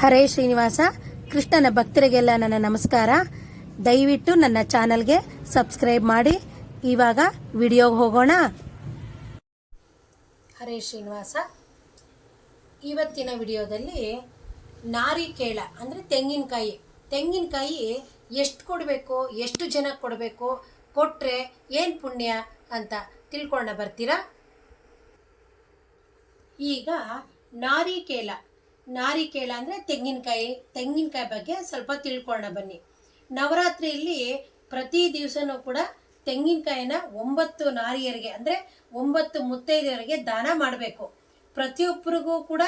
ಹರೇ ಶ್ರೀನಿವಾಸ, ಕೃಷ್ಣನ ಭಕ್ತರಿಗೆಲ್ಲ ನನ್ನ ನಮಸ್ಕಾರ. ದಯವಿಟ್ಟು ನನ್ನ ಚಾನಲ್ಗೆ ಸಬ್ಸ್ಕ್ರೈಬ್ ಮಾಡಿ. ಇವಾಗ ವಿಡಿಯೋಗೆ ಹೋಗೋಣ. ಹರೇ ಶ್ರೀನಿವಾಸ. ಇವತ್ತಿನ ವಿಡಿಯೋದಲ್ಲಿ ನಾರಿಕೇಳ ಅಂದರೆ ತೆಂಗಿನಕಾಯಿ. ತೆಂಗಿನಕಾಯಿ ಎಷ್ಟು ಕೊಡಬೇಕು, ಎಷ್ಟು ಜನಕ್ಕೆ ಕೊಡಬೇಕು ಕೊಟ್ಟರೆ ಏನು ಪುಣ್ಯ ಅಂತ ತಿಳ್ಕೊಂಡ ಬರ್ತೀರಾ? ಈಗ ನಾರಿಕೇಲ ನಾರಿಕೇಲ ಅಂದರೆ ತೆಂಗಿನಕಾಯಿ ತೆಂಗಿನಕಾಯಿ ಬಗ್ಗೆ ಸ್ವಲ್ಪ ತಿಳ್ಕೊಳ್ಳೋಣ ಬನ್ನಿ. ನವರಾತ್ರಿಯಲ್ಲಿ ಪ್ರತಿ ದಿವಸನೂ ಕೂಡ ತೆಂಗಿನಕಾಯಿನ ಒಂಬತ್ತು ನಾರಿಯರಿಗೆ ಅಂದರೆ ಒಂಬತ್ತು ಮುತ್ತೈದೆಯರಿಗೆ ದಾನ ಮಾಡಬೇಕು. ಪ್ರತಿಯೊಬ್ಬರಿಗೂ ಕೂಡ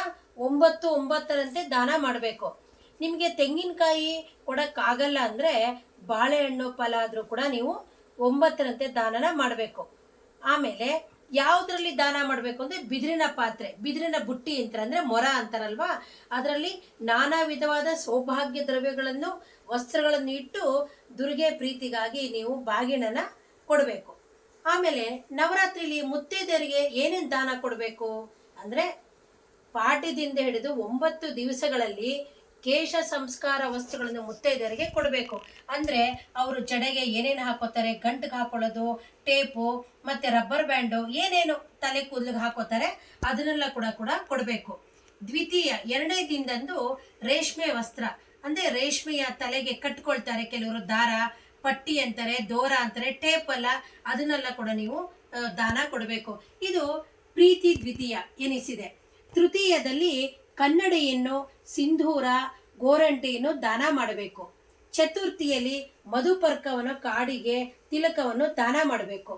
ಒಂಬತ್ತು ಒಂಬತ್ತರಂತೆ ದಾನ ಮಾಡಬೇಕು. ನಿಮಗೆ ತೆಂಗಿನಕಾಯಿ ಕೊಡೋಕ್ಕಾಗಲ್ಲ ಅಂದರೆ ಬಾಳೆಹಣ್ಣು ಫಲ ಆದರೂ ಕೂಡ ನೀವು ಒಂಬತ್ತರಂತೆ ದಾನನ ಮಾಡಬೇಕು. ಆಮೇಲೆ ಯಾವುದ್ರಲ್ಲಿ ದಾನ ಮಾಡಬೇಕು ಅಂದರೆ ಬಿದಿರಿನ ಪಾತ್ರೆ, ಬಿದಿರಿನ ಬುಟ್ಟಿ ಅಂತ ಅಂದ್ರೆ ಮೊರ ಅಂತಾರಲ್ವಾ? ಅದರಲ್ಲಿ ನಾನಾ ವಿಧವಾದ ಸೌಭಾಗ್ಯ ದ್ರವ್ಯಗಳನ್ನು, ವಸ್ತ್ರಗಳನ್ನು ಇಟ್ಟು ದುರ್ಗೆ ಪ್ರೀತಿಗಾಗಿ ನೀವು ಬಾಗಿಣನ ಕೊಡಬೇಕು. ಆಮೇಲೆ ನವರಾತ್ರಿಲಿ ಮುತ್ತೈದೆಯರಿಗೆ ಏನೇನು ದಾನ ಕೊಡಬೇಕು ಅಂದರೆ ಪಾಠದಿಂದ ಹಿಡಿದು ಒಂಬತ್ತು ದಿವಸಗಳಲ್ಲಿ ಕೇಶ ಸಂಸ್ಕಾರ ವಸ್ತುಗಳನ್ನು ಮುತ್ತೈದೆಯರಿಗೆ ಕೊಡಬೇಕು. ಅಂದರೆ ಅವರು ಜಡೆಗೆ ಏನೇನು ಹಾಕೋತಾರೆ, ಗಂಟಿಗೆ ಹಾಕೊಳ್ಳೋದು, ಟೇಪು, ಮತ್ತು ರಬ್ಬರ್ ಬ್ಯಾಂಡು, ಏನೇನು ತಲೆ ಕೂದಲಿಗೆ ಹಾಕೋತಾರೆ, ಅದನ್ನೆಲ್ಲ ಕೂಡ ಕೂಡ ಕೊಡಬೇಕು. ದ್ವಿತೀಯ, ಎರಡನೇ ದಿನದಂದು ರೇಷ್ಮೆ ವಸ್ತ್ರ. ಅಂದರೆ ರೇಷ್ಮೆಯ ತಲೆಗೆ ಕಟ್ಕೊಳ್ತಾರೆ ಕೆಲವರು ದಾರ, ಪಟ್ಟಿ ಅಂತಾರೆ, ದೋರ ಅಂತಾರೆ, ಟೇಪ್ ಅಲ್ಲ, ಅದನ್ನೆಲ್ಲ ಕೂಡ ನೀವು ದಾನ ಕೊಡಬೇಕು. ಇದು ಪ್ರೀತಿ ದ್ವಿತೀಯ ಎನಿಸಿದೆ. ತೃತೀಯದಲ್ಲಿ ಕನ್ನಡಿಯನ್ನು ಸಿಂಧೂರ ಗೋರಂಟಿಯನ್ನು ದಾನ ಮಾಡಬೇಕು. ಚತುರ್ಥಿಯಲ್ಲಿ ಮಧುಪರ್ಕವನ್ನು ಕಾಡಿಗೆ ತಿಲಕವನ್ನು ದಾನ ಮಾಡಬೇಕು.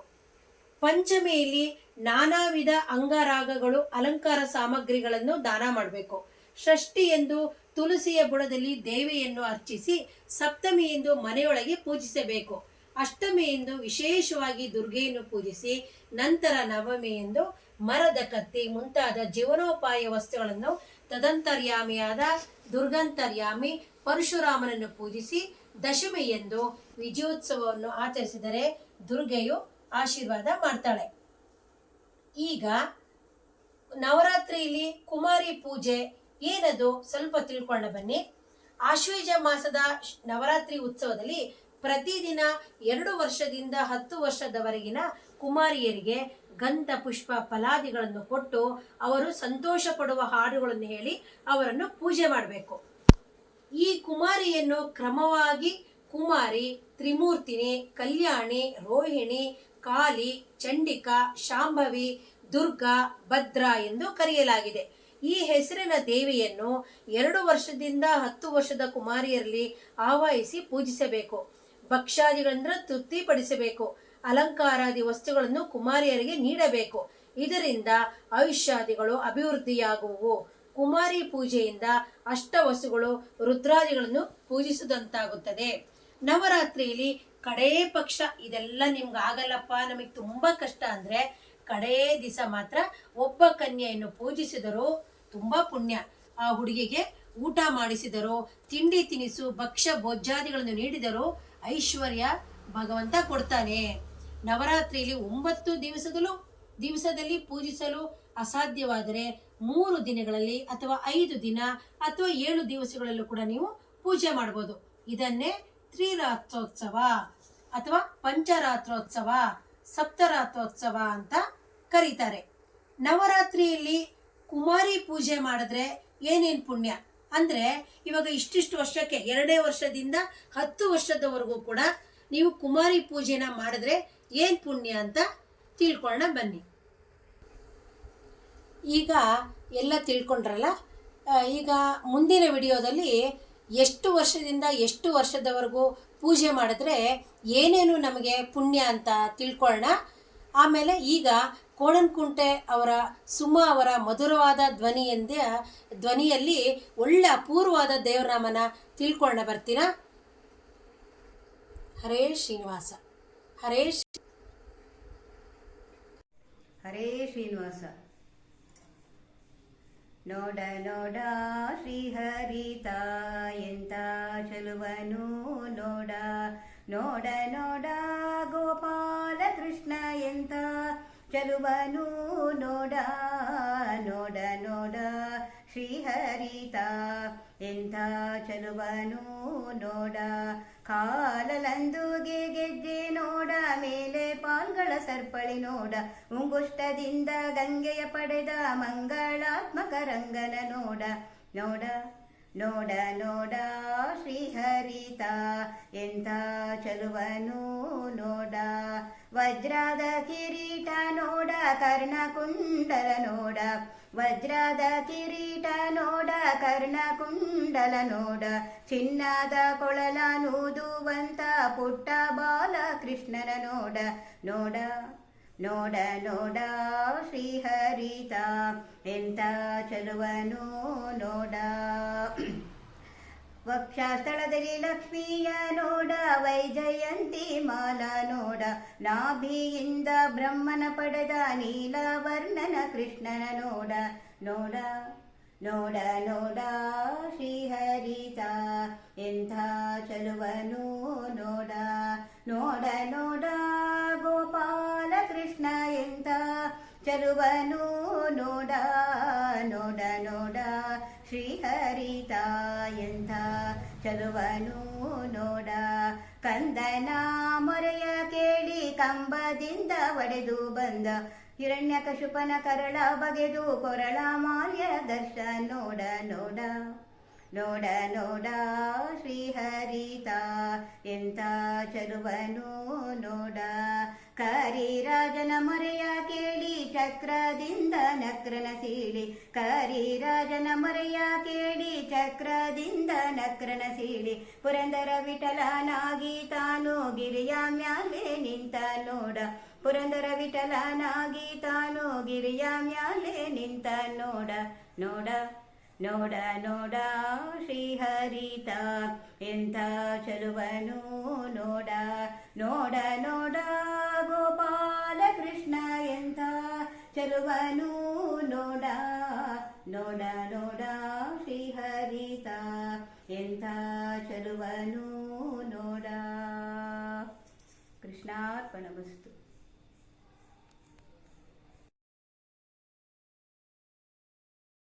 ಪಂಚಮಿಯಲ್ಲಿ ನಾನಾ ವಿಧ ಅಂಗರಾಗಗಳು, ಅಲಂಕಾರ ಸಾಮಗ್ರಿಗಳನ್ನು ದಾನ ಮಾಡಬೇಕು. ಷಷ್ಠಿಯಂದು ತುಳಸಿಯ ಬುಡದಲ್ಲಿ ದೇವಿಯನ್ನು ಅರ್ಚಿಸಿ ಸಪ್ತಮಿಯಂದು ಮನೆಯೊಳಗೆ ಪೂಜಿಸಬೇಕು. ಅಷ್ಟಮಿಯಂದು ವಿಶೇಷವಾಗಿ ದುರ್ಗೆಯನ್ನು ಪೂಜಿಸಿ ನಂತರ ನವಮಿಯಂದು ಮರದ ಕತ್ತಿ ಮುಂತಾದ ಜೀವನೋಪಾಯ ವಸ್ತುಗಳನ್ನು ತದಂತರ್ಯಾಮಿಯಾದ ದುರ್ಗಂತರ್ಯಾಮಿ ಪರಶುರಾಮನನ್ನು ಪೂಜಿಸಿ ದಶಮಿ ಎಂದು ವಿಜಯೋತ್ಸವವನ್ನು ಆಚರಿಸಿದರೆ ದುರ್ಗೆಯು ಆಶೀರ್ವಾದ ಮಾಡ್ತಾಳೆ. ಈಗ ನವರಾತ್ರಿಯಲ್ಲಿ ಕುಮಾರಿ ಪೂಜೆ ಏನದು ಸ್ವಲ್ಪ ತಿಳ್ಕೊಂಡ ಬನ್ನಿ. ಆಶ್ವೇಜ ಮಾಸದ ನವರಾತ್ರಿ ಉತ್ಸವದಲ್ಲಿ ಪ್ರತಿದಿನ ಎರಡು ವರ್ಷದಿಂದ ಹತ್ತು ವರ್ಷದವರೆಗಿನ ಕುಮಾರಿಯರಿಗೆ ಗಂಧ ಪುಷ್ಪ ಫಲಾದಿಗಳನ್ನು ಕೊಟ್ಟು ಅವರು ಸಂತೋಷ ಪಡುವ ಹಾಡುಗಳನ್ನು ಹೇಳಿ ಅವರನ್ನು ಪೂಜೆ ಮಾಡಬೇಕು. ಈ ಕುಮಾರಿಯನ್ನು ಕ್ರಮವಾಗಿ ಕುಮಾರಿ, ತ್ರಿಮೂರ್ತಿನಿ, ಕಲ್ಯಾಣಿ, ರೋಹಿಣಿ ಕಾಲಿ ಚಂಡಿಕಾ, ಶಾಂಭವಿ, ದುರ್ಗಾ, ಭದ್ರ ಎಂದು ಕರೆಯಲಾಗಿದೆ. ಈ ಹೆಸರಿನ ದೇವಿಯನ್ನು ಎರಡು ವರ್ಷದಿಂದ ಹತ್ತು ವರ್ಷದ ಕುಮಾರಿಯರಲ್ಲಿ ಆವಾಹಿಸಿ ಪೂಜಿಸಬೇಕು. ಭಕ್ಷ್ಯಾದಿಗಳಿಂದ ತೃಪ್ತಿಪಡಿಸಬೇಕು. ಅಲಂಕಾರಾದಿ ವಸ್ತುಗಳನ್ನು ಕುಮಾರಿಯರಿಗೆ ನೀಡಬೇಕು. ಇದರಿಂದ ಆಯುಷ್ಯಾದಿಗಳು ಅಭಿವೃದ್ಧಿಯಾಗುವು. ಕುಮಾರಿ ಪೂಜೆಯಿಂದ ಅಷ್ಟವಸುಗಳು ರುದ್ರಾದಿಗಳನ್ನು ಪೂಜಿಸಿದಂತಾಗುತ್ತದೆ. ನವರಾತ್ರಿಯಲ್ಲಿ ಕಡೇ ಪಕ್ಷ. ಇದೆಲ್ಲ ನಿಮ್ಗೆ ಆಗಲ್ಲಪ್ಪ. ನಮಗೆ ತುಂಬಾ ಕಷ್ಟ ಅಂದ್ರೆ ಕಡೇ ದಿವಸ ಮಾತ್ರ ಒಬ್ಬ ಕನ್ಯೆಯನ್ನು ಪೂಜಿಸಿದರೂ ತುಂಬಾ ಪುಣ್ಯ. ಆ ಹುಡುಗಿಗೆ ಊಟ ಮಾಡಿಸಿದರು, ತಿಂಡಿ ತಿನಿಸು, ಭಕ್ಷ್ಯ, ಭೋಜ್ಯಾದಿಗಳನ್ನು ನೀಡಿದರೂ ಐಶ್ವರ್ಯ ಭಗವಂತ ಕೊಡ್ತಾನೆ. ನವರಾತ್ರಿಯಲ್ಲಿ ಒಂಬತ್ತು ದಿವಸದಲ್ಲೂ, ದಿವಸದಲ್ಲಿ ಪೂಜಿಸಲು ಅಸಾಧ್ಯವಾದರೆ ಮೂರು ದಿನಗಳಲ್ಲಿ ಅಥವಾ ಐದು ದಿನ ಅಥವಾ ಏಳು ದಿವಸಗಳಲ್ಲೂ ಕೂಡ ನೀವು ಪೂಜೆ ಮಾಡ್ಬೋದು. ಇದನ್ನೇ ತ್ರಿರಾತ್ರೋತ್ಸವ ಅಥವಾ ಪಂಚರಾತ್ರೋತ್ಸವ, ಸಪ್ತರಾತ್ರೋತ್ಸವ ಅಂತ ಕರೀತಾರೆ. ನವರಾತ್ರಿಯಲ್ಲಿ ಕುಮಾರಿ ಪೂಜೆ ಮಾಡಿದ್ರೆ ಏನೇನು ಪುಣ್ಯ? ಅಂದರೆ ಇವಾಗ ಇಷ್ಟಿಷ್ಟು ವರ್ಷಕ್ಕೆ, ಎರಡೇ ವರ್ಷದಿಂದ ಹತ್ತು ವರ್ಷದವರೆಗೂ ಕೂಡ ನೀವು ಕುಮಾರಿ ಪೂಜೆನ ಮಾಡಿದ್ರೆ ಏನು ಪುಣ್ಯ ಅಂತ ತಿಳ್ಕೊಳ್ಳೋಣ ಬನ್ನಿ. ಈಗ ಎಲ್ಲ ತಿಳ್ಕೊಂಡ್ರಲ್ಲ ಈಗ ಮುಂದಿನ ವಿಡಿಯೋದಲ್ಲಿ ಎಷ್ಟು ವರ್ಷದಿಂದ ಎಷ್ಟು ವರ್ಷದವರೆಗೂ ಪೂಜೆ ಮಾಡಿದ್ರೆ ಏನೇನು ನಮಗೆ ಪುಣ್ಯ ಅಂತ ತಿಳ್ಕೊಳ್ಳೋಣ. ಆಮೇಲೆ ಈಗ ಕೋಣನ್ಕುಂಟೆ ಅವರ ಸುಮ ಅವರ ಮಧುರವಾದ ಧ್ವನಿಯಿಂದ ಧ್ವನಿಯಲ್ಲಿ ಒಳ್ಳೆ ಅಪೂರ್ವವಾದ ದೇವರಾಮನ ತಿಳ್ಕೊಳ್ಳೋಣ ಬರ್ತೀರಾ? ಹರೇ ಶ್ರೀನಿವಾಸ. ಹರೇ ಹರೇ ಶ್ರೀನಿವಾಸ. ನೋಡ ನೋಡ ಶ್ರೀಹರಿತ ಎಂತ ಚಲುವನು ನೋಡ. ನೋಡ ನೋಡ ಎಂತ ಚಲುವನು ನೋಡ ನೋಡ ನೋಡ, ಶ್ರೀಹರಿತ. ಎಂಥ ಚಲುವನು ನೋಡ ಕಾಲಲಂದುಗೆ ಗೆಜ್ಜೆ ನೋಡ, ಮೇಲೆ ಪಾಲ್ಗಳ ಸರ್ಪಳಿ ನೋಡ, ಉಂಗುಷ್ಟದಿಂದ ಗಂಗೆಯ ಪಡೆದ ಮಂಗಳಾತ್ಮಕ ರಂಗನ ನೋಡ ನೋಡ. ನೋಡ ನೋಡ ಶ್ರೀಹರಿತ, ಎಂಥ ಚಲುವನು ನೋಡ. ವಜ್ರದ ಕಿರೀಟ ನೋಡ, ಕರ್ಣಕುಂಡಲ ನೋಡ. ವಜ್ರದ ಕಿರೀಟ ನೋಡ, ಕರ್ಣಕುಂಡಲ ನೋಡ. ಚಿನ್ನದ ಕೊಳಲ ನೂದುವಂತ ಪುಟ್ಟ ಬಾಲ ಕೃಷ್ಣನ ನೋಡ. ನೋಡ. ನೋಡ ನೋಡ ಶ್ರೀಹರಿತ, ಎಂತ ಚಲುವನು ನೋಡ. ವಕ್ಷಸ್ಥಳದಲ್ಲಿ ಲಕ್ಷ್ಮಿಯ ನೋಡ, ವೈಜಯಂತಿ ಮಾಲ ನೋಡ. ನಾಭಿಯಿಂದ ಬ್ರಹ್ಮನ ಪಡೆದ ನೀಲವರ್ಣನ ಕೃಷ್ಣನ ನೋಡ. ನೋಡ ನೋಡ ನೋಡ ಶ್ರೀಹರಿತ, ಎಂಥ ಚಲುವನು ಚಲುವನು ನೋಡ ನೋಡ ನೋಡ ಶ್ರೀಹರಿತ ಎಂಥ ಚರುವನು ನೋಡ, ಕಂದನ ಮೊರೆಯ ಕೇಳಿ ಕಂಬದಿಂದ ಒಡೆದು ಬಂದ. ಹಿರಣ್ಯಕಶುಪನ ಕರಳ ಬಗೆದು ಕೊರಳ ಮಾಲ್ಯ ದರ್ಶ. ನೋಡ ನೋಡ ನೋಡ ನೋಡ, ಶ್ರೀಹರಿತ ಎಂತ ಚರುವನು ನೋಡ ಕರಿರಾಜನ ಮೊರೆಯ ಕೇಳಿ, ಚಕ್ರದಿಂದ ನಕ್ರನ ಸೀಳಿ. ಕರಿರಾಜನ ಮೊರೆಯ ಕೇಳಿ, ಚಕ್ರದಿಂದ ನಕ್ರನ ಸೀಳಿ. ಪುರಂದರ ವಿಠಲನಾಗಿ ತಾನು ಗಿರಿಯ ಮ್ಯಾಲೆ ನಿಂತ ನೋಡ. ಪುರಂದರ ವಿಠಲನಾಗಿ ತಾನು ಗಿರಿಯ ಮ್ಯಾಲೆ ನಿಂತ ನೋಡ. ನೋಡ ನೋಡ ನೋಡ ಶ್ರೀಹರಿತ. ಎಂಥ ಚಲುವನು ನೋಡ. ನೋಡ ನೋಡ ಚಲುವನು ನೋಡ ನೋಡ ನೋಡ ಶ್ರೀಹರಿತ. ಎಂಥ ಚಲುವನು ನೋಡ. ಕೃಷ್ಣಾರ್ಪಣ ವಸ್ತು.